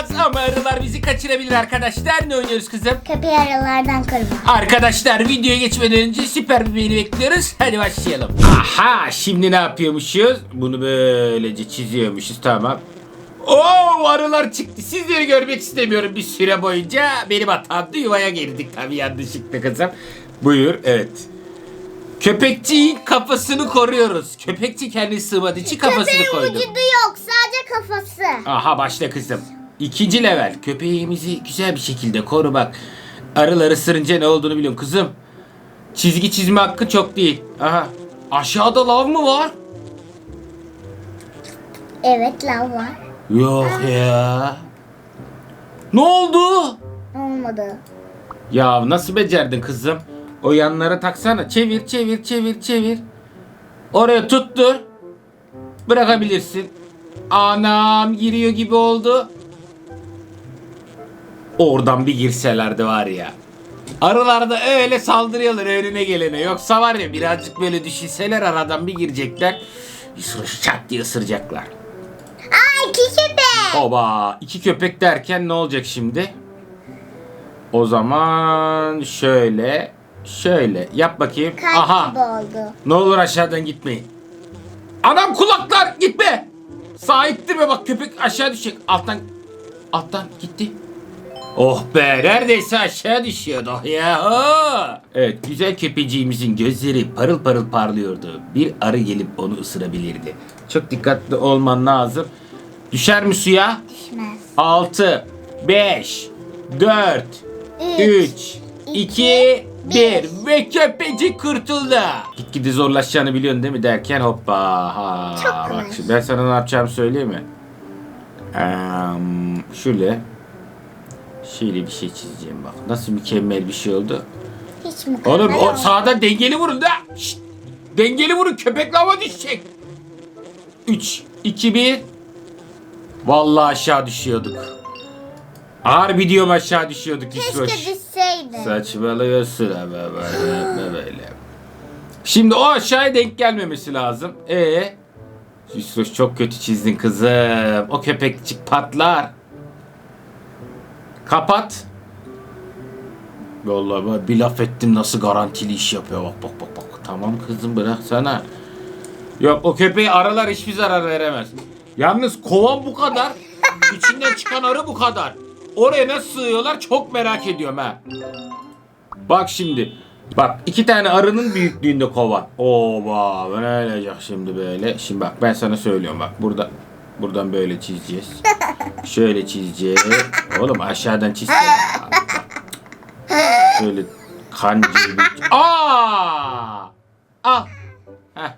olamaz ama arılar bizi kaçırabilir arkadaşlar. Ne oynuyoruz kızım? Köpeği aralardan koruma. Arkadaşlar videoya geçmeden önce süper bir beğeni bekliyoruz. Hadi başlayalım. Aha şimdi ne yapıyormuşuz? Bunu böylece çiziyormuşuz tamam. Oo arılar çıktı. Sizleri görmek istemiyorum bir süre boyunca. Benim hatamdı yuvaya girdik tabii yanlışlıkla kızım. Buyur evet. Köpekçiğin kafasını koruyoruz. Köpekçi kendi sığmadığı için kafasını Köpeğin koydu. vücudu yok sadece kafası. Aha başla kızım. İkinci level. Köpeğimizi güzel bir şekilde koru bak. Arıları ısırınca ne olduğunu biliyorum kızım. Çizgi çizme hakkı çok değil. Aha. Aşağıda lav mı var? Evet lav var. Yok ya. Ne oldu? Olmadı. Ya nasıl becerdin kızım? O yanlara taksana. Çevir çevir çevir çevir. Oraya tuttur. Bırakabilirsin. Anam giriyor gibi oldu. Oradan bir girselerdi var ya. Arılar da öyle saldırıyorlar önüne gelene. Yoksa var ya birazcık böyle düşünseler aradan bir girecekler. Bir sürü çat diye ısıracaklar. Aa iki köpek. Oba iki köpek derken ne olacak şimdi? O zaman şöyle şöyle yap bakayım. Kalp Aha oldu. ne olur aşağıdan gitmeyin. Anam kulaklar gitme. Sağa ittirme bak köpek aşağı düşecek. Alttan alttan gitti. Oh be neredeyse aşağı düşüyordu oh ya. Evet güzel köpeciğimizin gözleri parıl parıl parlıyordu. Bir arı gelip onu ısırabilirdi. Çok dikkatli olman lazım. Düşer mi suya? Düşmez. 6, 5, 4, Üç, 3, iki, 2, 1 bir. ve köpecik kurtuldu. Gitgide zorlaşacağını biliyorsun değil mi derken hoppa. Ha, Çok bak ben sana ne yapacağımı söyleyeyim mi? Eee, şöyle. Şöyle bir şey çizeceğim bak. Nasıl mükemmel bir şey oldu. Hiç mi Oğlum o sağdan dengeli vurun da. Şşt, dengeli vurun köpek lava düşecek. 3, 2, 1. Vallahi aşağı düşüyorduk. Harbi diyorum aşağı düşüyorduk Keşke İsroş. düşseydi. Saçmalıyorsun ama böyle, yapma böyle. Şimdi o aşağıya denk gelmemesi lazım. E İsroş çok kötü çizdin kızım. O köpekçik patlar. Kapat. Vallahi ben bir laf ettim nasıl garantili iş yapıyor. Bak bak bak bak. Tamam kızım bıraksana. Yok o köpeği aralar hiçbir zarar veremez. Yalnız kovan bu kadar. içinden çıkan arı bu kadar. Oraya nasıl sığıyorlar çok merak ediyorum ha. Bak şimdi. Bak iki tane arının büyüklüğünde kovan. Oba ne olacak şimdi böyle. Şimdi bak ben sana söylüyorum bak. Burada buradan böyle çizeceğiz. Şöyle çizeceğiz. Oğlum aşağıdan çizsene. Şöyle kancayı bir... Aa! Al. Heh.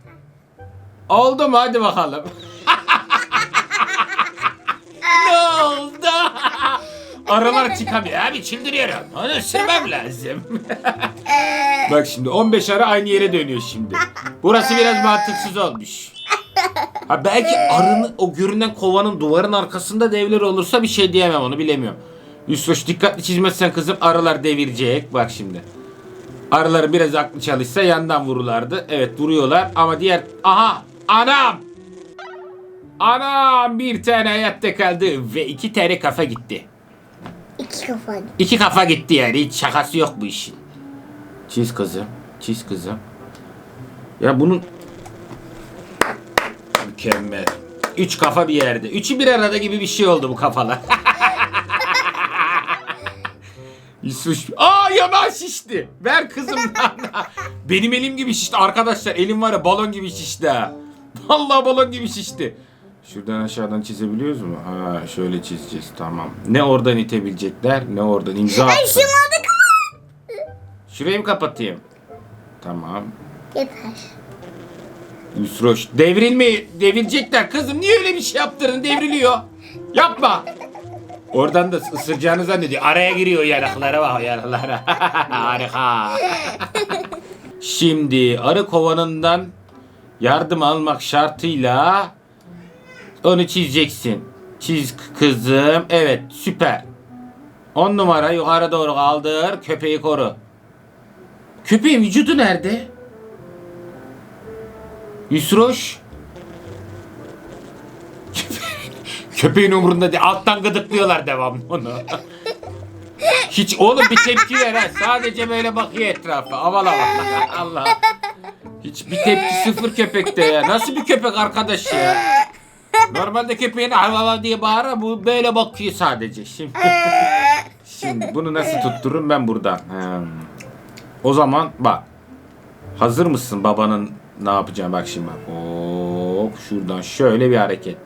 Oldu mu? Hadi bakalım. ne oldu? Aralar çıkamıyor abi çıldırıyorum. Onu sürmem lazım. Bak şimdi 15 ara aynı yere dönüyor şimdi. Burası biraz mantıksız olmuş. Ha belki arının o görünen kovanın duvarın arkasında devler olursa bir şey diyemem onu bilemiyorum. Yusuf dikkatli çizmezsen kızım arılar devirecek. Bak şimdi. Arıların biraz aklı çalışsa yandan vururlardı. Evet vuruyorlar ama diğer... Aha! Anam! Anam! Bir tane hayatta kaldı ve iki tane kafa gitti. İki kafa. İki kafa gitti yani. Hiç şakası yok bu işin. Çiz kızım. Çiz kızım. Ya bunun... Mükemmel. Üç kafa bir yerde. Üçü bir arada gibi bir şey oldu bu kafalar. Yusuf. Aa yaman şişti. Ver kızım bana. Benim elim gibi şişti. Arkadaşlar elim var ya balon gibi şişti ha. Vallahi balon gibi şişti. Şuradan aşağıdan çizebiliyoruz mu? Ha şöyle çizeceğiz tamam. Ne oradan itebilecekler ne oradan imza Ay atsın. kafa. Şurayı mı kapatayım? Tamam. Yeter. Yusroş devrilme devirecekler kızım niye öyle bir şey yaptırdın devriliyor. Yapma. Oradan da ısıracağını zannediyor. Araya giriyor yanaklara bak yanaklara. Harika. Şimdi arı kovanından yardım almak şartıyla onu çizeceksin. Çiz kızım. Evet süper. 10 numara yukarı doğru kaldır. Köpeği koru. Köpeğin vücudu nerede? Yusroş. Köpeğin umurunda değil. Alttan gıdıklıyorlar devamlı onu. Hiç oğlum bir tepki ver ha. Sadece böyle bakıyor etrafa. Aval aval. Allah. Hiç bir tepki sıfır köpekte ya. Nasıl bir köpek arkadaş ya? Normalde köpeğin av av diye bağırır bu böyle bakıyor sadece. Şimdi Şimdi bunu nasıl tuttururum ben buradan? Hmm. O zaman bak. Hazır mısın babanın ne yapacağım bak şimdi bak. Hop şuradan şöyle bir hareket.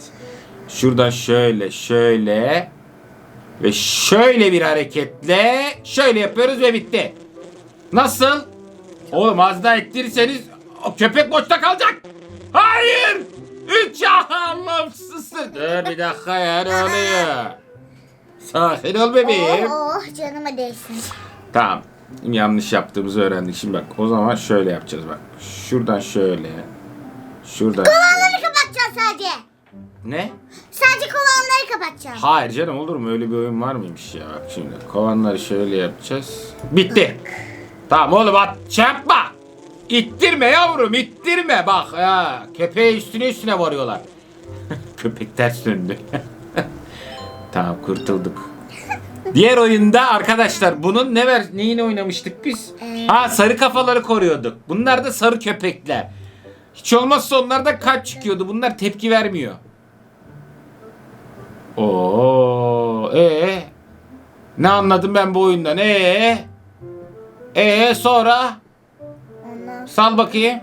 Şuradan şöyle şöyle ve şöyle bir hareketle şöyle yapıyoruz ve bitti. Nasıl? Oğlum az daha ettirirseniz o köpek boşta kalacak. Hayır. Üç Allah'ım sısır. Dur bir dakika ya ne oluyor? Sakin ol bebeğim. Oh, oh canıma değsin. Tamam. Yanlış yaptığımızı öğrendik. Şimdi bak o zaman şöyle yapacağız bak. Şuradan şöyle. Şuradan. Kovanları kapatacağız sadece. Ne? Sadece kovanları kapatacağım. Hayır canım olur mu? Öyle bir oyun var mıymış ya? Bak şimdi kovanları şöyle yapacağız. Bitti. Tamam oğlum at yapma. İttirme yavrum ittirme bak ya. Köpeğe üstüne üstüne varıyorlar. Köpek ters döndü. tamam kurtulduk. Diğer oyunda arkadaşlar bunun ne ver neyini oynamıştık biz? Ha sarı kafaları koruyorduk. Bunlar da sarı köpekler. Hiç olmazsa onlarda kalp çıkıyordu. Bunlar tepki vermiyor. Oo, ee? Ne anladım ben bu oyundan? Ee? Ee sonra sal bakayım.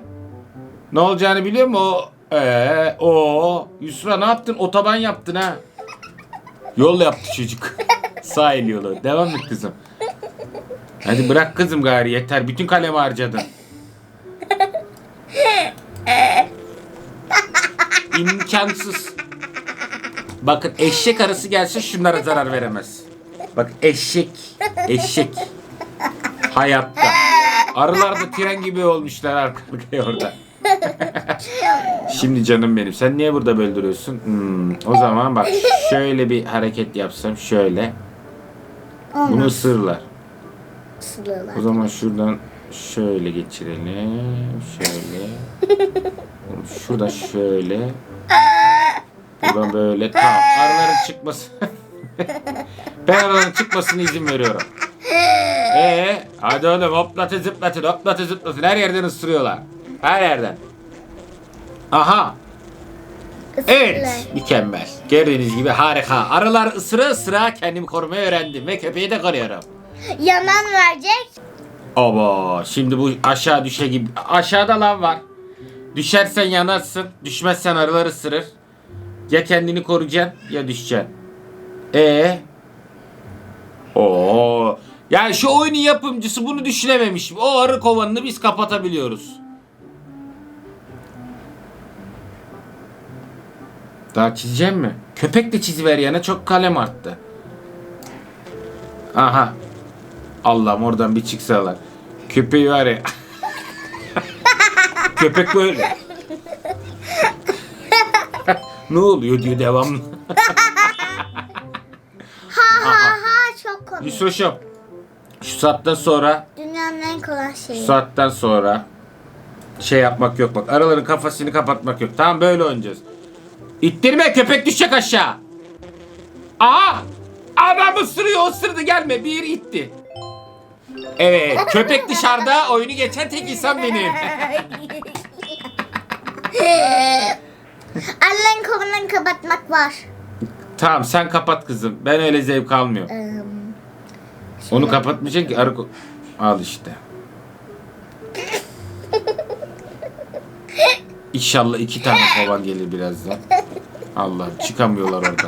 Ne olacağını biliyor musun? O ee, o Yusra ne yaptın? Otoban yaptın ha. Yol yaptı çocuk. Sahil yolu. Devam et kızım. Hadi bırak kızım gari yeter. Bütün kalemi harcadın. İmkansız. Bakın eşek arısı gelse şunlara zarar veremez. Bak eşek. Eşek. Hayatta. Arılar da tren gibi olmuşlar arka arkaya orada. Şimdi canım benim. Sen niye burada böldürüyorsun? Hmm, o zaman bak şöyle bir hareket yapsam şöyle. Bunu olmaz. ısırırlar. Sılıyorlar. O zaman şuradan şöyle geçirelim. Şöyle. Oğlum Şuradan şöyle. Buradan böyle. Tamam. Arıların çıkması. ben arıların çıkmasına izin veriyorum. Ee, hadi oğlum hoplatı zıplatın hoplatı zıplatın. Her yerden ısırıyorlar. Her yerden. Aha. Evet. Mükemmel. Gördüğünüz gibi harika. Arılar ısıra ısıra kendimi korumayı öğrendim. Ve köpeği de koruyorum. Yanan verecek. Aba şimdi bu aşağı düşe gibi. Aşağıda lav var. Düşersen yanarsın. Düşmezsen arılar ısırır. Ya kendini koruyacaksın ya düşeceksin. E Oo. Yani şu oyunun yapımcısı bunu düşünememiş. O arı kovanını biz kapatabiliyoruz. Daha çizeceğim mi? Köpek de çiziver yana çok kalem arttı. Aha. Allah'ım oradan bir çıksalar. Köpeği var ya. Köpek böyle. ne oluyor diyor devamlı. Ha ha ha çok komik. Yusuf'um. Şu saatten sonra Dünyanın en kolay şu şeyi. saatten sonra şey yapmak yok bak. Araların kafasını kapatmak yok. Tamam böyle oynayacağız. İttirme köpek düşecek aşağı. Aa! Adam ısırıyor ısırdı gelme. Bir itti. Evet köpek dışarıda oyunu geçen tek insan benim. Allah'ın kovanını kapatmak var. tamam sen kapat kızım. Ben öyle zevk almıyorum. Ee, Onu kapatmayacaksın ki arı ko- Al işte. İnşallah iki tane kovan gelir birazdan. Allah'ım çıkamıyorlar orada.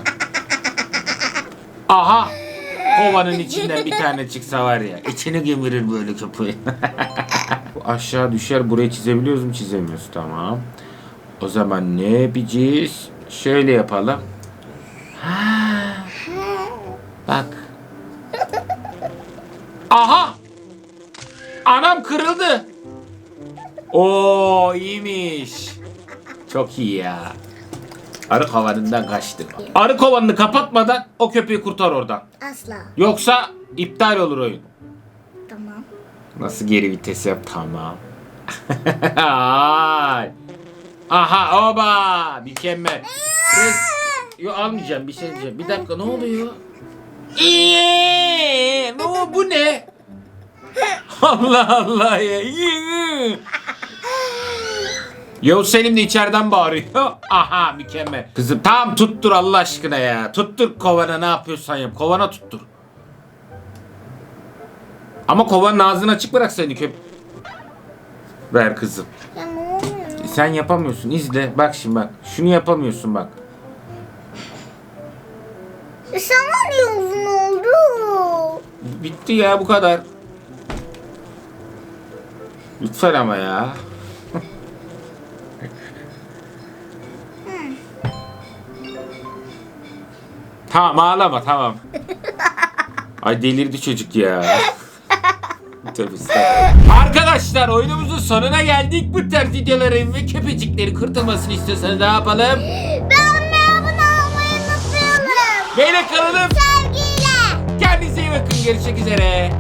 Aha! Kovanın içinden bir tane çıksa var ya. içini gömürür böyle köpeği. Aşağı düşer. Burayı çizebiliyoruz mu? Çizemiyoruz. Tamam. O zaman ne yapacağız? Şöyle yapalım. Ha. Bak. Aha! Anam kırıldı. Oo iyiymiş. Çok iyi ya. Arı kovanından kaçtı. Arı kovanını kapatmadan o köpeği kurtar oradan. asla. Yoksa iptal olur oyun. Tamam. Nasıl geri vites yap? Tamam. Ay. Aha oba mükemmel. Kız Yo almayacağım bir şey diyeceğim. Bir dakika ne oluyor? İyi, ne o bu ne? Allah Allah ya. İyi. Yavuz Selim de içeriden bağırıyor. Aha mükemmel. Kızım tamam tuttur Allah aşkına ya. Tuttur kovana ne yapıyorsan yap. Kovana tuttur. Ama kovanın ağzını açık bıraksaydın köp. Ver kızım. Ya ne oluyor? Sen yapamıyorsun. İzle. Bak şimdi bak. Şunu yapamıyorsun bak. E Sana niye uzun oldu? Bitti ya bu kadar. Lütfen ama ya. Tamam ağlama tamam. Ay delirdi çocuk ya. Tabii. Arkadaşlar oyunumuzun sonuna geldik. Bu tarz videoların ve köpecikleri kurtulmasını istiyorsanız ne yapalım? Ben abone olmayı unutmayalım. Böyle kalalım. Sevgiyle. Kendinize iyi bakın. Görüşmek üzere.